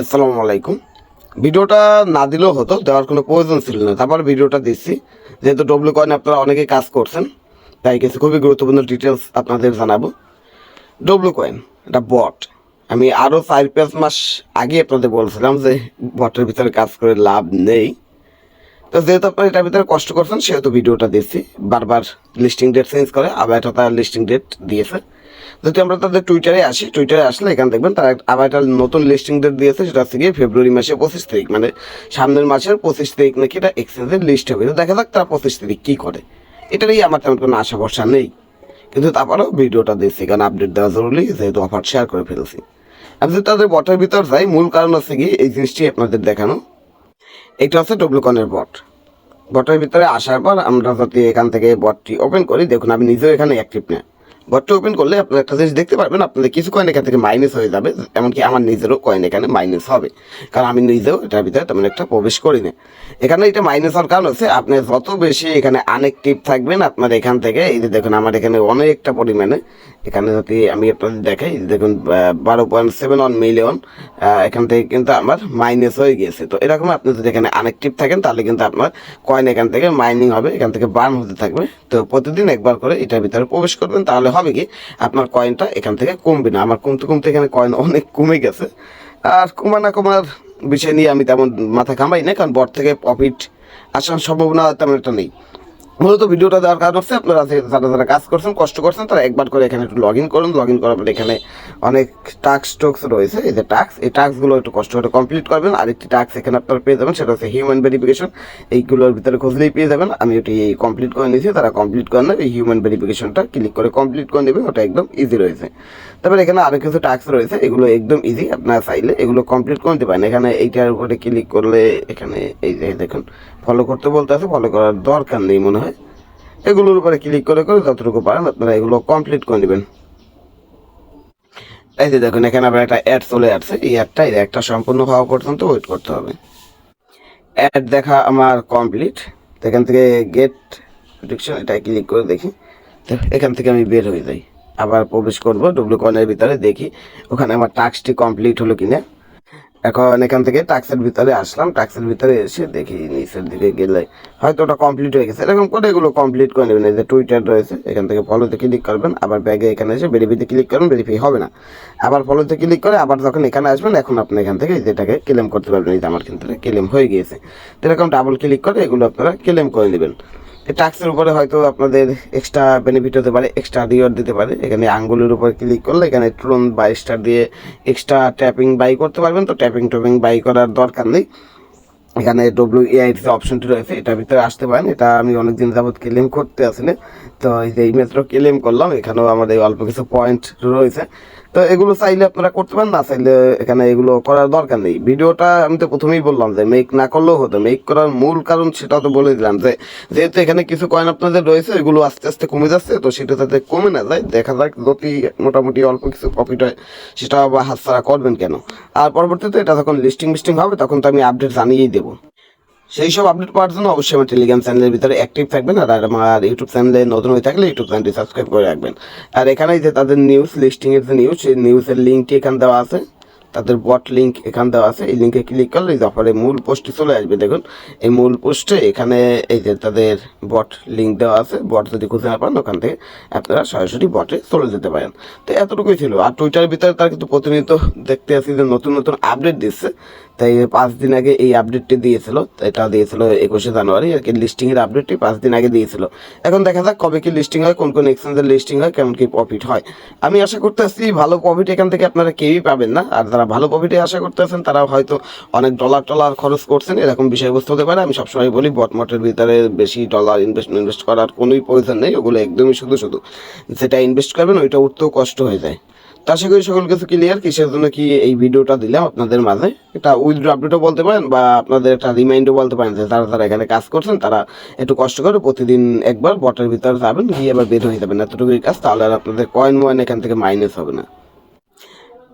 আসসালামু আলাইকুম। ভিডিওটা না দিলেও হতো, দেওয়ার কোনো প্রয়োজন ছিল না। তারপর ভিডিওটা দিচ্ছি। যেহেতু ডব্লিউ কয়েন আপনারা অনেকেই কাজ করছেন, তাই কিছু খুবই গুরুত্বপূর্ণ ডিটেলস আপনাদের জানাব। ডব্লিউ কয়েন এটা বট আমি আরও চার পাঁচ মাস আগে আপনাদের বলছিলাম যে বটের ভিতরে কাজ করে লাভ নেই। তো যেহেতু আপনারা এটার ভিতরে কষ্ট করছেন, সেহেতু ভিডিওটা দিচ্ছি। বারবার লিস্টিং ডেট চেঞ্জ করে, আবার এটা তার লিস্টিং ডেট দিয়েছে। যদি আমরা তাদের টুইটারে আসি টুইটারে আসলে এখানে দেখবেন তারা আবার একটা নতুন লিস্টিং ডেট দিয়েছে, সেটা হচ্ছে গিয়ে ফেব্রুয়ারি মাসের পঁচিশ তারিখ মানে সামনের মাসের পঁচিশ তারিখ নাকি এটা এক্সচেঞ্জের লিস্ট হবে। তো দেখা যাক তারা পঁচিশ তারিখ কী করে। এটারই আমার তেমন কোনো আশা ভরসা নেই। কিন্তু তারপরেও ভিডিওটা দিচ্ছি কারণ আপডেট দেওয়া জরুরি, যেহেতু অফার শেয়ার করে ফেলছি। আমি যদি তাদের বটের ভিতর যাই, মূল কারণ হচ্ছে গিয়ে এই জিনিসটি আপনাদের দেখানো। এটা হচ্ছে ডব্লুকনের বট বটের ভিতরে আসার পর আমরা যদি এখান থেকে বটটি ওপেন করি, দেখুন আমি নিজেও এখানে অ্যাক্টিভ না। বটটা ওপেন করলে আপনারা একটা জিনিস দেখতে পারবেন, আপনাদের কিছু কয়েন এখান থেকে মাইনাস হয়ে যাবে, এমনকি আমার নিজেরও কয়েন এখানে মাইনাস হবে। কারণ আমি নিজেও এটার ভিতরে তেমন একটা প্রবেশ করি না এখানে এটা মাইনাস হওয়ার কারণ হচ্ছে, আপনি যত বেশি এখানে আনএক্টিভ থাকবেন, আপনার এখান থেকে, এই যে দেখুন আমার এখানে অনেকটা পরিমাণে, এখানে যদি আমি আপনাদের দেখাই দেখুন বারো পয়েন্ট সেভেন ওয়ান মিলিয়ন এখান থেকে কিন্তু আমার মাইনাস হয়ে গিয়েছে। তো এরকম আপনি যদি এখানে আনএক্টিভ থাকেন, তাহলে কিন্তু আপনার কয়েন এখান থেকে মাইনিং হবে, এখান থেকে বার্ন হতে থাকবে। তো প্রতিদিন একবার করে এটার ভিতরে প্রবেশ করবেন, তাহলে হবে কি, আপনার কয়েনটা এখান থেকে কমবে না। আমার কমতে কমতে এখানে কয়েন অনেক কমে গেছে। আর কমা না কমার বিষয় নিয়ে আমি তেমন মাথা ঘামাই না কারণ বর থেকে প্রফিট আসার সম্ভাবনা তেমন একটা নেই। মূলত ভিডিওটা দেওয়ার কারণ হচ্ছে আপনারা যারা যারা কাজ করছেন, কষ্ট করছেন, তারা একবার করে এখানে একটু লগ ইন করুন। লগ ইন করার পরে এখানে অনেক টাস্ক টোক্স রয়েছে। এই যে টাস্ক এই টাস্কগুলো একটু কষ্ট করে কমপ্লিট করবেন। আরেকটি টাস্ক এখানে আপনারা পেয়ে যাবেন, সেটা হচ্ছে হিউম্যান ভেরিফিকেশন এইগুলোর ভিতরে খুঁজলেই পেয়ে যাবেন। আমি ওটি কমপ্লিট করে নিয়েছি, তারা কমপ্লিট করে নেবে। এই হিউম্যান ভেরিফিকেশনটা ক্লিক করে কমপ্লিট করে নেবে, ওটা একদম ইজি রয়েছে। তারপরে এখানে আরও কিছু টাস্ক রয়েছে, এগুলো একদম ইজি আপনারা চাইলে এগুলো কমপ্লিট করে নিতে পারেন। এখানে এইটার উপরে ক্লিক করলে এখানে এই যে দেখুন ফলো করতে বলতে আছে ফলো করার দরকার নেই মনে হয়। এগুলোর উপরে ক্লিক করে করে যতটুকু পারেন আপনারা এগুলো কমপ্লিট করে নেবেন। এই যে দেখুন, এখানে আবার একটা অ্যাড চলে আসছে। এই অ্যাডটা এই একটা সম্পূর্ণ হওয়া পর্যন্ত ওয়েট করতে হবে। অ্যাড দেখা আমার কমপ্লিট এখান থেকে গেট প্রেডিকশন এটা ক্লিক করে দেখি। তো এখান থেকে আমি বের হয়ে যাই। আবার প্রবেশ করব ডব্লিউ কয়েনের ভিতরে, দেখি ওখানে আমার টাস্কটি কমপ্লিট হলো কিনা। এখন এখান থেকে টাক্সের ভিতরে আসলাম। টাক্সের ভিতরে এসে দেখি নিচের দিকে গেলে হয়তো ওটা কমপ্লিট হয়ে গেছে। এরকম করে এগুলো কমপ্লিট করে নেবেন। এই যে টুইটার রয়েছে, এখান থেকে ফলোতে ক্লিক করবেন। আবার ব্যাগে এখানে এসে ভেরিফিতে ক্লিক করবেন ভেরিফাই হবে না। আবার ফলোতে ক্লিক করে আবার যখন এখানে আসবেন, এখন আপনি এখান থেকে যেটাকে ক্লেম করতে পারবেন, এই যে আমার কিন্তু ক্লেম হয়ে গিয়েছে। এরকম ডাবল ক্লিক করে এগুলো আপনারা ক্লেম করে নেবেন। টাক্সের উপরে হয়তো আপনাদের এক্সট্রা বেনিফিট হতে পারে এক্সট্রা রিওয়ার্ড দিতে পারে। এখানে আঙ্গুলের উপর ক্লিক করলে এখানে ট্রোন বাই স্টার দিয়ে এক্সট্রা ট্যাপিং বাই করতে পারবেন। তো ট্যাপিং ট্যাপিং বাই করার দরকার নেই। এখানে ডব্লিউ এআই যে অপশনটি রয়েছে, এটার ভিতরে আসতে পারেন। এটা আমি অনেকদিন যাবত ক্লেম করতে আসলে তো এই যে এই মাত্র ক্লেম করলাম, এখানেও আমাদের অল্প কিছু পয়েন্ট রয়েছে। তো এগুলো চাইলে আপনারা করতে পারেন, না চাইলে এখানে এগুলো করার দরকার নেই। ভিডিওটা আমি তো প্রথমেই বললাম যে মেক না করলেও হতো। মেক করার মূল কারণ সেটাও তো বলে দিলাম যে, যেহেতু এখানে কিছু কয়েন আপনাদের রয়েছে, এগুলো আস্তে আস্তে কমে যাচ্ছে, তো সেটা যাতে কমে না যায়, দেখা যাক যদি মোটামুটি অল্প কিছু প্রফিট হয়, সেটা আবার হাতছাড়া করবেন কেন? আর পরবর্তীতে এটা যখন লিস্টিং মিস্টিং হবে, তখন তো আমি আপডেট জানিয়েই দেবো। সেই সব আপডেট পাওয়ার জন্য অবশ্যই আমার টেলিগ্রাম চ্যানেলের ভিতরে অ্যাক্টিভ থাকবেন আর আমার ইউটিউব চ্যানেলে নতুন হয়ে থাকলে ইউটিউব চ্যানেলটি সাবস্ক্রাইব করে রাখবেন। আর এখানে যে তাদের নিউজ লিস্টিংয়ের যে নিউজ সেই নিউজের লিঙ্কটি এখানে দেওয়া আছে। তাদের বট লিঙ্ক এখানে দেওয়া আছে। এই লিঙ্কে ক্লিক করলে এই অফারে মূল পোস্টে চলে আসবে, দেখুন। এই মূল পোস্টে এখানে এই যে তাদের বট লিঙ্ক দেওয়া আছে। বট যদি খুঁজে না পান, ওখান থেকে আপনারা সরাসরি বটে চলে যেতে পারেন। তো এতটুকুই ছিল। আর টুইটারের ভিতরে তার কিন্তু প্রতিনিয়ত দেখতে আসি যে নতুন নতুন আপডেট দিচ্ছে। তাই পাঁচ দিন আগে এই আপডেটটি দিয়েছিল, এটা দিয়েছিল একুশে জানুয়ারি, আর কি লিস্টিংয়ের আপডেটটি পাঁচ দিন আগে দিয়েছিল। এখন দেখা যাক কবে কি লিস্টিং হয়, কোন কোন এক্সচেঞ্জের লিস্টিং হয়, কেমন কি প্রফিট হয়। আমি আশা করতে আসছি ভালো প্রফিট এখান থেকে আপনারা কেউই পাবেন না, আর যারা ভালো প্রফিটে আশা করতে আছেন তারা হয়তো অনেক ডলার টলার খরচ করছেন, এরকম বিষয়বস্তু হতে পারে। আমি সবসময় বলি, বটমটের ভিতরে বেশি ডলার ইনভেস্ট ইনভেস্ট করার কোনোই প্রয়োজন নেই, ওগুলো একদমই শুধু শুধু। যেটা ইনভেস্ট করবেন, ওইটা উঠতেও কষ্ট হয়ে যায়। আশা করি সকল কিছু ক্লিয়ার কিসের জন্য কি এই ভিডিওটা দিলাম আপনাদের মাঝে? এটা উইথড্র আপডেটও বলতে পারেন বা আপনাদের একটা রিমাইন্ডও বলতে পারেন যে তারা তারা এখানে কাজ করছেন, তারা একটু কষ্ট করে প্রতিদিন একবার বটের ভিতরে যাবেন, গিয়ে আবার বের হয়ে যাবেন। এতটুকুই কাজ, তাহলে আর আপনাদের কয়েন ময়েন এখান থেকে মাইনাস হবে না।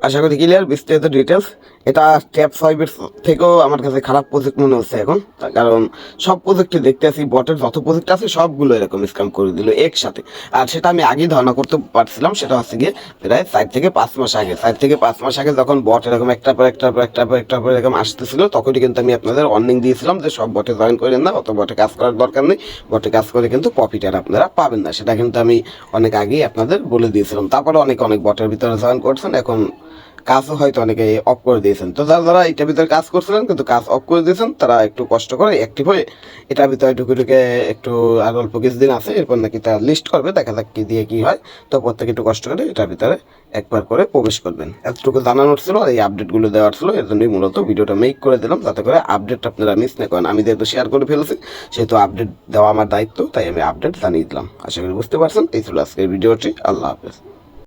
আশা করি ক্লিয়ার বিস্তারিত ডিটেলস এটা ট্যাপ ফাইভের থেকেও আমার কাছে খারাপ প্রজেক্ট মনে হচ্ছে এখন। কারণ সব প্রজেক্টে দেখতে আছি বটের যত প্রজেক্ট আছে সবগুলো এরকম স্ক্যাম করে দিল একসাথে। আর সেটা আমি আগেই ধারণা করতে পারছিলাম, সেটা হচ্ছে গিয়ে প্রায় চার থেকে পাঁচ মাস আগে, চার থেকে পাঁচ মাস আগে যখন বট এরকম একটা পর একটা পর একটা পর একটা পর এরকম আসতেছিল, তখনই কিন্তু আমি আপনাদের অর্নিং দিয়েছিলাম যে সব বটে জয়েন করেন না, অত বটে কাজ করার দরকার নেই। বটে কাজ করে কিন্তু প্রফিট আর আপনারা পাবেন না। সেটা কিন্তু আমি অনেক আগেই আপনাদের বলে দিয়েছিলাম। তারপরে অনেক অনেক বটের ভিতরে জয়েন করছেন। এখন কাজও হয়তো অনেকে অফ করে দিয়েছেন। তো যারা যারা এটার ভিতরে কাজ করছিলেন, কিন্তু কাজ অফ করে দিয়েছেন, তারা একটু কষ্ট করে অ্যাক্টিভ হয়ে এটার ভিতরে ঢুকে ঢুকে একটু আর অল্প কিছুদিন আছে, এরপর নাকি তারা লিস্ট করবে, দেখা যাক কি দিয়ে কি হয়। তো প্রত্যেকে একটু কষ্ট করে এটার ভিতরে একবার করে প্রবেশ করবেন। এতটুকু জানানোর ছিল আর এই আপডেটগুলো দেওয়ার ছিল, এর জন্যই মূলত ভিডিওটা মেক করে দিলাম, যাতে করে আপডেট আপনারা মিস না করেন। আমি যেহেতু শেয়ার করে ফেলেছি, সেহেতু আপডেট দেওয়া আমার দায়িত্ব, তাই আমি আপডেট জানিয়ে দিলাম। আশা করি বুঝতে পারছেন, এই ছিল আজকের ভিডিওটি, আল্লাহ হাফেজ।